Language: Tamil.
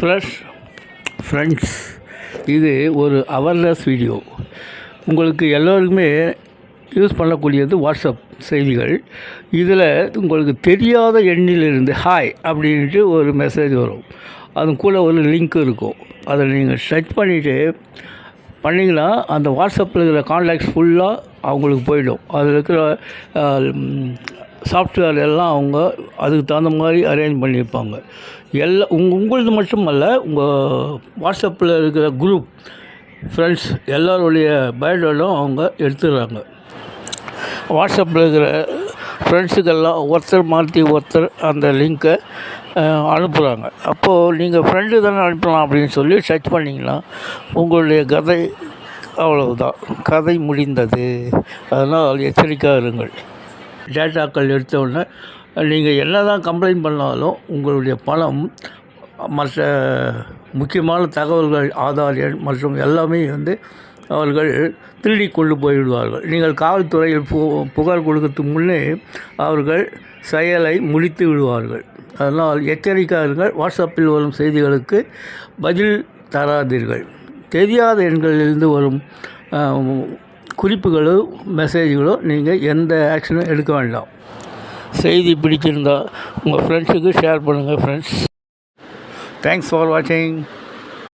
ஃப்ரெஷ் ஃப்ரெண்ட்ஸ் இது ஒரு அவேர்னஸ் வீடியோ உங்களுக்கு எல்லோருக்குமே யூஸ் பண்ணக்கூடியது வாட்ஸ்அப் செய்திகள். இதில் உங்களுக்கு தெரியாத எண்ணிலிருந்து ஹாய் அப்படின்ட்டு ஒரு மெசேஜ் வரும். அது கூட ஒரு லிங்க் இருக்கும். அதை நீங்கள் செட் பண்ணிவிட்டு பண்ணிங்கன்னா அந்த வாட்ஸ்அப்பில் இருக்கிற கான்டாக்ட்ஸ் ஃபுல்லாக அவங்களுக்கு போயிடும். அதில் இருக்கிற சாஃப்ட்வேர் எல்லாம் அவங்க அதுக்கு தகுந்த மாதிரி அரேஞ்ச் பண்ணியிருப்பாங்க. எல்லா உங்கள் உங்களது மட்டுமல்ல உங்கள் வாட்ஸ்அப்பில் இருக்கிற குரூப் ஃப்ரெண்ட்ஸ் எல்லாருடைய பயோடேட்டும் அவங்க எடுத்துடுறாங்க வாட்ஸ்அப்பில் இருக்கிற ஃப்ரெண்ட்ஸுக்கெல்லாம் ஒருத்தர் மாற்றி ஒருத்தர் அந்த லிங்க்கை அனுப்புகிறாங்க அப்போது நீங்கள் ஃப்ரெண்டு தானே அனுப்பலாம் அப்படின்னு சொல்லி சர்ச் பண்ணிங்கன்னா உங்களுடைய கதை அவ்வளவுதான். கதை முடிந்தது. அதனால் எச்சரிக்கையாக இருங்கள். டேட்டாக்கள் எடுத்த உடனே நீங்கள் என்ன தான் கம்ப்ளைண்ட் பண்ணாலும் உங்களுடைய பணம் மற்ற முக்கியமான தகவல்கள் ஆதார் எண் மற்றும் எல்லாமே வந்து அவர்கள் திருடி கொண்டு போய்விடுவார்கள். நீங்கள் காவல்துறையில் பு புகார் கொடுக்கறதுக்கு முன்னே அவர்கள் செயலை முடித்து விடுவார்கள். அதனால் எச்சரிக்கையாளர்கள் வாட்ஸ்அப்பில் வரும் செய்திகளுக்கு பதில் தராதீர்கள். தெரியாத எண்களிலிருந்து வரும் குறிப்புகளோ மெசேஜ்களோ நீங்கள் எந்த ஆக்ஷனும் எடுக்க வேண்டாம். செய்தி பிடிச்சிருந்தா உங்கள் ஃப்ரெண்ட்ஸுக்கு ஷேர் பண்ணுங்கள் ஃப்ரெண்ட்ஸ் தேங்க்ஸ் ஃபார் வாட்சிங்